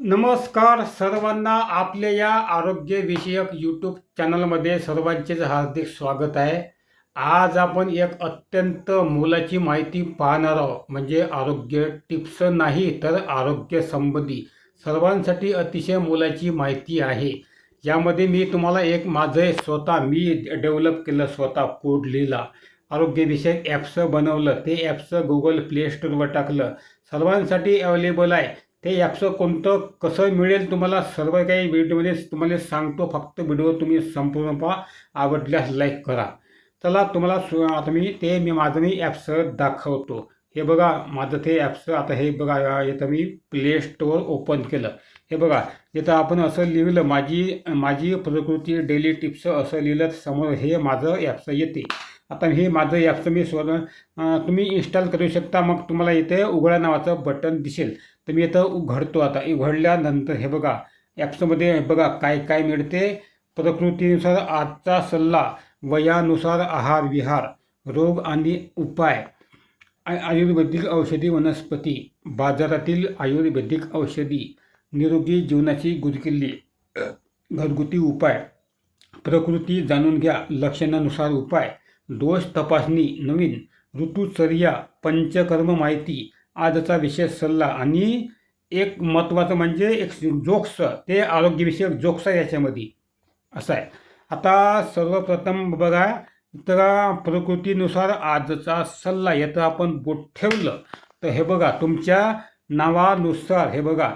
नमस्कार सर्वांना आपल्या या आरोग्यविषयक यूट्यूब चॅनलमध्ये सर्वांचेच हार्दिक स्वागत आहे. आज आपण एक अत्यंत मोलाची माहिती पाहणार आहोत. म्हणजे आरोग्य टिप्स नाही तर आरोग्य संबंधी. सर्वांसाठी अतिशय मोलाची माहिती आहे. यामध्ये मी तुम्हाला एक माझं स्वतः मी डेव्हलप केलं स्वतः कोड लिहिला. आरोग्यविषयक ॲप्स बनवलं. ते ॲप्स गुगल प्ले स्टोरवर टाकलं. सर्वांसाठी अवेलेबल आहे. ते ॲप्स कोणतं कसं मिळेल तुम्हाला सर्व काही व्हिडिओमध्ये तुम्हाला सांगतो. फक्त व्हिडिओ तुम्ही संपूर्ण पहा. आवडल्यास लाईक करा. चला तुम्हाला सु आता मी ते मी माझं मी ॲप्स दाखवतो. हे बघा माझं ते ॲप्स आता हे बघा इथं मी प्ले स्टोअर ओपन केलं. हे बघा इथं आपण असं लिहिलं माझी माझी प्रकृती डेली टिप्स असं लिहिलं समोर हे माझं ॲप्स येते. आता हे माझं ॲप्स मी स्वर तुम्ही इन्स्टॉल करू शकता. मग तुम्हाला इथे उघडा नावाचं बटन दिसेल. तर मी इथं उघडतो आता. उघडल्यानंतर हे बघा ॲप्समध्ये बघा काय काय मिळते. प्रकृतीनुसार आजचा सल्ला वयानुसार आहार विहार रोग आणि उपाय. आयुर्वेदिक औषधी वनस्पती बाजारातील आयुर्वेदिक औषधी निरोगी जीवनाची गुरकिल्ली घरगुती उपाय. प्रकृती जाणून घ्या लक्षणानुसार उपाय. दोष तपासणी नवीन ऋतुचर्या पंचकर्म माहिती आजचा विशेष सल्ला आणि एक महत्त्वाचं म्हणजे एक जोक्स ते आरोग्यविषयक जोक्स आहे याच्यामध्ये. असं आहे. आता सर्वप्रथम बघा तर प्रकृतीनुसार आजचा सल्ला याचं आपण बोट ठेवलं. तर हे बघा तुमच्या नावानुसार हे बघा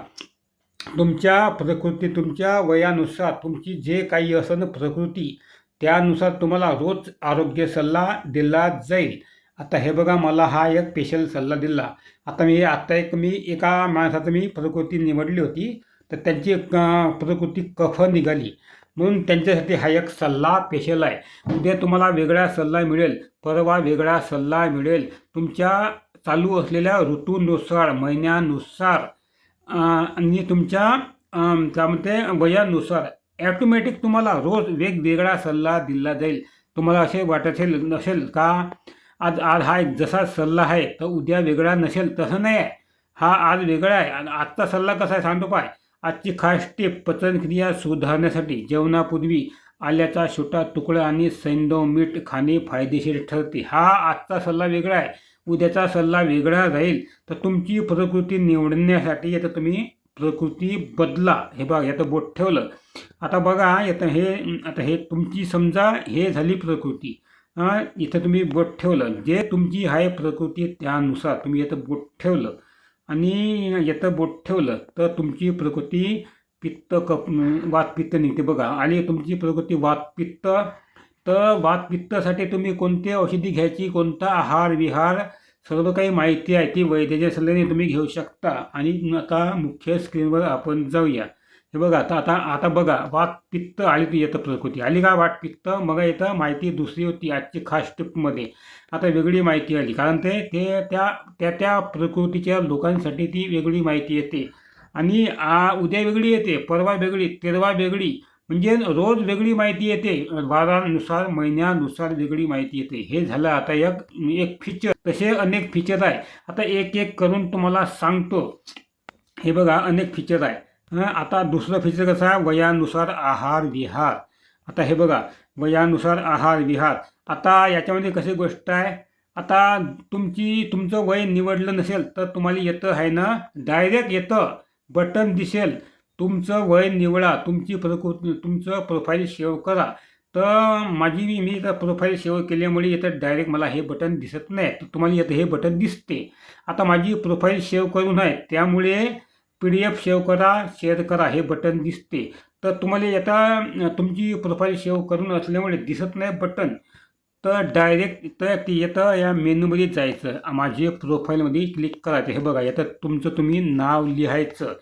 तुमच्या प्रकृती तुमच्या वयानुसार तुमची जे काही असं प्रकृती त्यानुसार तुम्हाला रोज आरोग्य सल्ला दिला जाईल. आता हे बघा मला हा एक स्पेशल सल्ला दिला. आता मी आत्ता एक मी एका माणसाचं मी प्रकृती निवडली होती तर त्यांची प्रकृती कफ निघाली. म्हणून त्यांच्यासाठी हा एक सल्ला स्पेशल आहे. उद्या तुम्हाला वेगळा सल्ला मिळेल. परवा वेगळा सल्ला मिळेल. तुमच्या चालू असलेल्या ऋतूनुसार महिन्यानुसार आणि तुमच्या त्यामध्ये वयानुसार. ॲटोमॅटिक तुम्हाला रोज वेगवेगळा सल्ला दिला जाईल. तुम्हाला असे वाटत असेल नसेल का? आज आज हा एक जसा सल्ला आहे तर उद्या वेगळा नसेल तसं नाही आहे. हा आज वेगळा आहे. आणि आजचा सल्ला कसा आहे सांगतो पाय. आजची खास टिप पचनक्रिया सुधारण्यासाठी जेवणापूर्वी आल्याचा छोटा तुकडा आणि सैंदव मीठ खाणे फायदेशीर ठरते. हा आजचा सल्ला वेगळा आहे. उद्याचा सल्ला वेगळा राहील. तर तुमची प्रकृती निवडण्यासाठी आता तुम्ही प्रकृती बदला हे बघा याचं बोट ठेवलं. आता बघा याचं हे आता हे तुमची समजा हे झाली प्रकृती. इथं तुम्ही बोट ठेवलं. जे तुमची आहे प्रकृती त्यानुसार तुम्ही याचं बोट ठेवलं. आणि याचं बोट ठेवलं तर तुमची प्रकृती पित्त कप वातपित्त निघते बघा. आणि तुमची प्रकृती वातपित्त तर वातपित्तासाठी तुम्ही कोणती औषधी घ्यायची? कोणता आहार विहार सर्व काही माहिती आहे ती वैद्याच्या सल्ल्याने तुम्ही घेऊ शकता आणि आता मुख्य स्क्रीनवर आपण जाऊया. हे बघा आता आता आता बघा वात पित्त आली ती येतं प्रकृती. आली का वाट पित्त? मग येतं माहिती दुसरी होती आजची खास टिपमध्ये आता वेगळी माहिती आली. कारण ते ते त्या त्या त्या प्रकृतीच्या लोकांसाठी ती वेगळी माहिती येते. आणि आ उद्या वेगळी येते परवा वेगळी तेरवा वेगळी. म्हणजे रोज वेगळी माहिती येते. वारानुसार महिन्यानुसार वेगळी माहिती येते. हे झालं आता एक एक फीचर तसे अनेक फीचर आहे. आता एक एक करून तुम्हाला सांगतो. हे बघा अनेक फीचर आहे. आता दुसरं फीचर कसं आहे? वयानुसार आहार विहार. आता हे बघा वयानुसार आहार विहार. आता याच्यामध्ये कशी गोष्ट आहे? आता तुमची तुमचं वय निवडलं नसेल तर तुम्हाला येतं आहे ना? डायरेक्ट येतं. बटन दिसेल. तुमचं वय निवडा तुमची प्रकृती तुमचं प्रोफाईल सेव्ह करा. तर माझी मी मी तर प्रोफाईल सेव्ह केल्यामुळे येतं डायरेक्ट मला हे बटन दिसत नाही. तर तुम्हाला येतं हे बटन दिसते. आता माझी प्रोफाईल सेव्ह करून आहे त्यामुळे पी डी एफ सेव्ह करा शेअर करा हे बटन दिसते. तर तुम्हाला येता तुमची प्रोफाईल सेव्ह करून असल्यामुळे दिसत नाही बटन तर डायरेक्ट तर ते येतं या मेनूमध्ये जायचं. माझे प्रोफाईलमध्ये क्लिक करायचं. हे बघा येतं तुमचं तुम्ही नाव लिहायचं.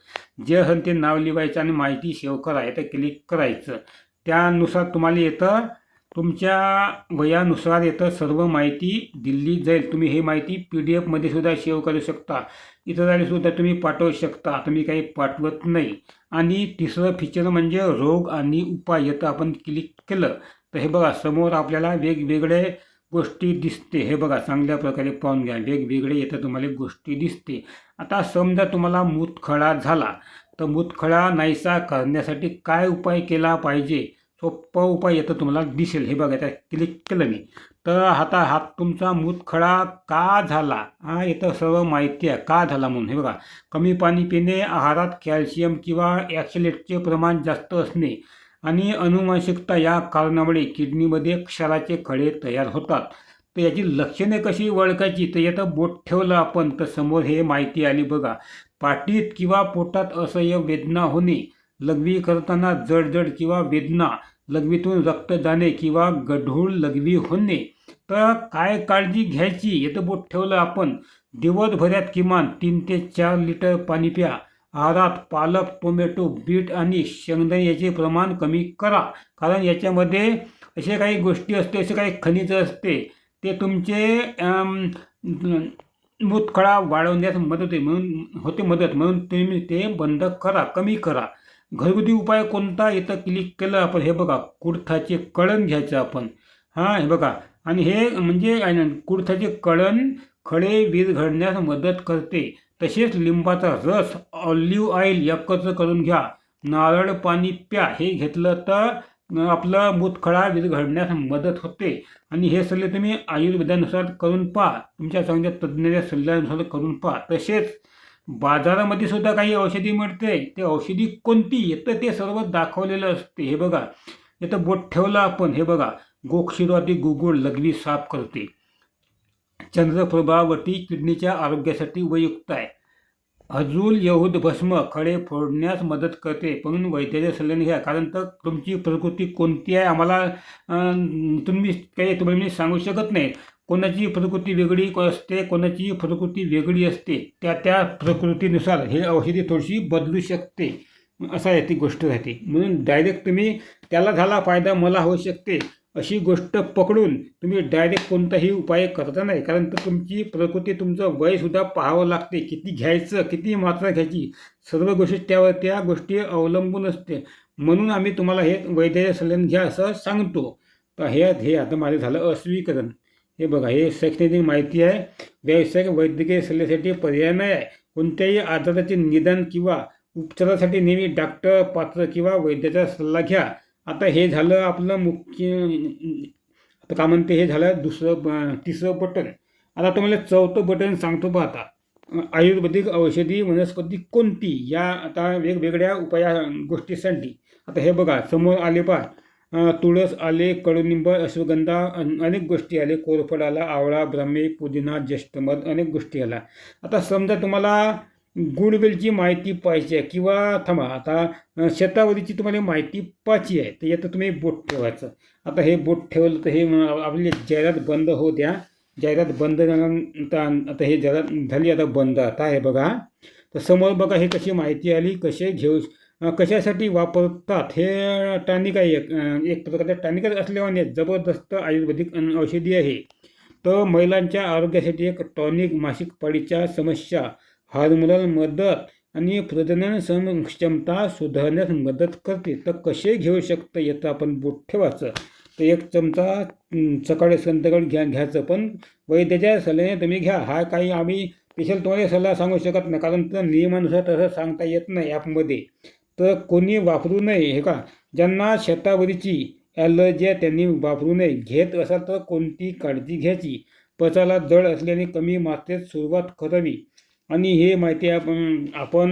जे असेल ते नाव लिहायचं आणि माहिती सेव्ह करा. येतं क्लिक करायचं. त्यानुसार तुम्हाला येतं तुमच्या वयानुसार येतं सर्व माहिती दिली जाईल. तुम्ही हे माहिती पी डी एफमध्ये सुद्धा सेव्ह करू शकता. इतरांनी सुद्धा तुम्ही पाठवू शकता. तुम्ही काही पाठवत नाही. आणि तिसरं फीचर म्हणजे रोग आणि उपाय. येतं आपण क्लिक केलं. तर हे बघा समोर आपल्याला वेगवेगळे गोष्टी दिसते. हे बघा चांगल्या प्रकारे पाहून घ्या. वेगवेगळे येतं तुम्हाला गोष्टी दिसते. आता समजा तुम्हाला मूतखळा झाला. तर मूतखळा नाहीसा करण्यासाठी काय उपाय केला पाहिजे? सोप्पा उपाय येतं तुम्हाला दिसेल. हे बघा त्या क्लिक केलं मी. तर आता हात तुमचा मूतखडा का झाला? हा इथं सर्व माहिती आहे. का झाला म्हणून. हे बघा कमी पाणी पिणे आहारात कॅल्शियम किंवा ॲक्सिलेटचे प्रमाण जास्त असणे. आणि अनुवांशिकता या कारणामुळे किडनीमध्ये क्षाराचे खडे तयार होतात. तर याची लक्षणे कशी ओळखायची? तर याचं बोट ठेवलं आपण तर समोर हे माहिती आली बघा. पाठीत किंवा पोटात असह्य वेदना होणे लघवी करताना जडजड किंवा वेदना लघवीतून रक्त जाणे किंवा गढूळ लघवी होणे. तर काय काळजी घ्यायची? याचं बोट ठेवलं आपण. दिवसभरात किमान तीन ते चार लिटर पाणी प्या. आहारात पालक टोमॅटो बीट आणि शेंगदाणे याचे प्रमाण कमी करा. कारण याच्यामध्ये असे काही गोष्टी असते असे काही खनिज असते ते तुमचे मूतखळा वाढवण्यास मदत होते. म्हणून होते मदत. म्हणून तुम्ही ते बंद करा कमी करा. घरगुती उपाय कोणता? इथं क्लिक केलं आपण. हे बघा कुडथाचे कळण घ्यायचं आपण. हां हे बघा. आणि हे म्हणजे कुर्थाचे कुडथाचे कळण खडे विरघळण्यास मदत करते. तसेच लिंबाचा रस ऑलिव्ह ऑइल एकत्र करून घ्या. नारळ पाणी प्या हे घेतलं तर आपलं मूतखडा विरघळण्यास मदत होते. आणि हे सल्ले तुम्ही आयुर्वेदानुसार करून पहा. तुमच्या चांगल्या तज्ज्ञाच्या सल्ल्यानुसार करून पहा. तसेच बाजारामध्ये सुद्धा काही औषधी मिळते. ते औषधी कोणती येतं ते सर्व दाखवलेलं असते. हे बघा. इथं बोट ठेवलं आपण. हे बघा. गोक्षिरवादी गुगुळ लघवी साफ करते. चंद्रप्रभावती किडनीच्या आरोग्यासाठी उपयुक्त आहे. हजूल यहूद भस्म खडे फोडण्यास मदत करते. म्हणून वैद्याच्या सल्ल्याने घ्या. कारण तर तुमची प्रकृती कोणती आहे आम्हाला तुम्ही काही तुम्हाला मी सांगू शकत नाही. कोणाची प्रकृती वेगळी असते कोणाची प्रकृती वेगळी असते त्या त्या प्रकृतीनुसार हे औषधी थोडीशी बदलू शकते. असं आहे ती गोष्ट राहते. म्हणून डायरेक्ट तुम्ही त्याला झाला फायदा मला होऊ शकते. अशी गोष्ट पकडून तुम्ही डायरेक्ट कोणताही उपाय करता नाही. कारण तर तुमची प्रकृती तुमचं वयसुद्धा पाहावं लागते. किती घ्यायचं किती मात्रा घ्यायची सर्व गोष्टी त्यावर त्या गोष्टी अवलंबून असते. म्हणून आम्ही तुम्हाला हे वैद्यकीय सल्ल्याने घ्या असं सांगतो. तर हे हे आता माझं झालं अस्वीकरण. हे बघा हे शैक्षणिक माहिती आहे. व्यावसायिक वैद्यकीय सल्ल्यासाठी पर्याय नाही आहे. कोणत्याही आजाराचे निदान किंवा उपचारासाठी नेहमी डॉक्टर पात्र किंवा वैद्याचा सल्ला घ्या. आता हे झालं आपलं मुख्य आता का म्हणते हे झालं दुसरं ब- तिसरं बटन. आता तुम्हाला चौथं बटन सांगतो पहा आता. आयुर्वेदिक औषधी वनस्पती कोणती? या आता वेगवेगळ्या उपाया गोष्टीसाठी. आता हे बघा समोर आले पहा. तुळस आले कडुनिंब अश्वगंधा अनेक गोष्टी आले. कोरफड आला आवळा ब्रह्मे पुदिना ज्येष्ठमध अनेक गोष्टी आला आता समजा तुम्हाला गुडवेलची माहिती पाहिजे आहे. किंवा थांबा आता शेतावरीची तुम्हाला माहिती पाहिजे आहे. तर याचं तुम्ही बोट ठेवायचं. आता हे बोट ठेवलं तर हे आपली जाहिरात बंद होऊ द्या. जाहिरात बंद झाल्यानंतर आता हे जाहिरात झाली आता बंद. आता हे बघा. तर समोर बघा हे कशी माहिती आली कसे घेऊ कशासाठी वापरतात. हे टॉनिक आहे एक एक प्रकारचं टॉनिकच असल्याने जबरदस्त आयुर्वेदिक औषधी आहे. तर महिलांच्या आरोग्यासाठी एक टॉनिक मासिक पाळीच्या समस्या. हार्मोनल मदत आणि प्रजनन क्षमता सुधारण्यास मदत करते. तर कसे घेऊ शकतं याचं आपण बोट ठेवायचं. तर एक चमचा सकाळी संध्याकाळी घ्या घ्यायचं पण वैद्याच्या सल्ल्याने तुम्ही घ्या. हा काही आम्ही स्पेशल तुम्हाला सल्ला सांगू शकत नाही कारण तर नियमानुसार तसं सांगता येत नाही ॲपमध्ये. तर कोणी वापरू नये हे का? ज्यांना शेतावरीची ॲलर्जी आहे त्यांनी वापरू नये. घेत असाल तर कोणती काळजी घ्यायची? पचाला जड असल्याने कमी मात्रेत सुरुवात करावी. आणि हे माहिती आपण आपण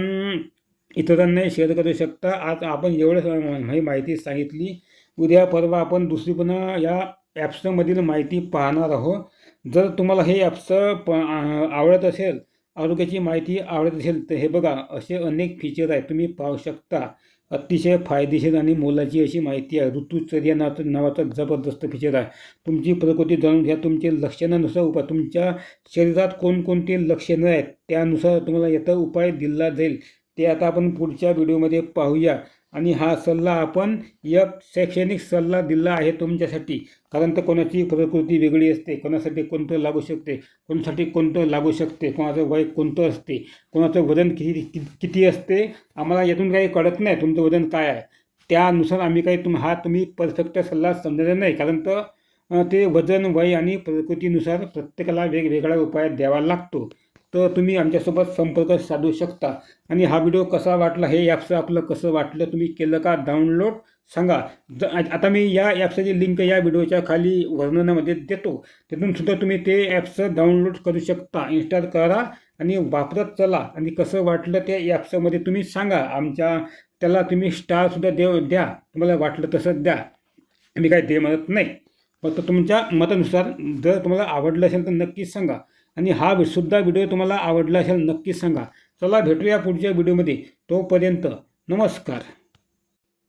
इतरांनाही शेअर करू शकता. आज आपण एवढं ही माहिती सांगितली. उद्या परवा आपण दुसरी पुन्हा या ॲप्समधील माहिती पाहणार आहोत. जर तुम्हाला हे ॲप्स प आवडत असेल आरोग्याची माहिती आवडत असेल तर हे बघा असे अनेक फीचर आहेत तुम्ही पाहू शकता. अतिशय फायदेशीर आणि मोलाची अशी माहिती आहे. ऋतुचर्या नावाचं नावाचा जबरदस्त फीचर आहे. तुमची प्रकृती जाणून घ्या. तुमचे लक्षणानुसार उपाय. तुमच्या शरीरात कोणकोणते लक्षणं आहेत? त्यानुसार तुम्हाला याचा उपाय दिला जाईल. ते आता आपण पुढच्या व्हिडिओमध्ये पाहूया. आणि हा सल्ला आपण एक शैक्षणिक सल्ला दिला आहे तुमच्यासाठी. कारण तर कोणाची प्रकृती वेगळी असते कोणासाठी कोणतं लागू शकते कोणासाठी कोणतं लागू शकते कोणाचं वय कोणतं असते कोणाचं वजन किती कि- किती असते आम्हाला यातून काही कळत नाही तुमचं वजन काय आहे. त्यानुसार आम्ही काही तुम हा तुम्ही परफेक्ट सल्ला समजायचा नाही. कारण तर ते वजन वय आणि प्रकृतीनुसार प्रत्येकाला वेगवेगळा उपाय द्यावा लागतो. तर तुम्ही आमच्यासोबत संपर्क साधू शकता. आणि हा व्हिडिओ कसा वाटला हे ॲपचं आपलं कसं वाटलं तुम्ही केलं का? डाउनलोड सांगा. ज आता मी या ॲप्सची लिंक या व्हिडिओच्या खाली वर्णनामध्ये देतो. तिथून सुद्धा तुम्ही ते ॲप्सचं डाउनलोड करू शकता. इन्स्टॉल करा आणि वापरत चला. आणि कसं वाटलं त्या ॲप्समध्ये तुम्ही सांगा. आमच्या त्याला तुम्ही स्टारसुद्धा देव द्या. तुम्हाला वाटलं तसं द्या. मी काय ते म्हणत नाही. फक्त तुमच्या मतानुसार जर तुम्हाला आवडलं असेल तर नक्कीच सांगा. आणि हा सुद्धा व्हिडिओ तुम्हाला आवडला असेल नक्कीच सांगा. चला भेटूया पुढच्या व्हिडिओमध्ये. तोपर्यंत नमस्कार.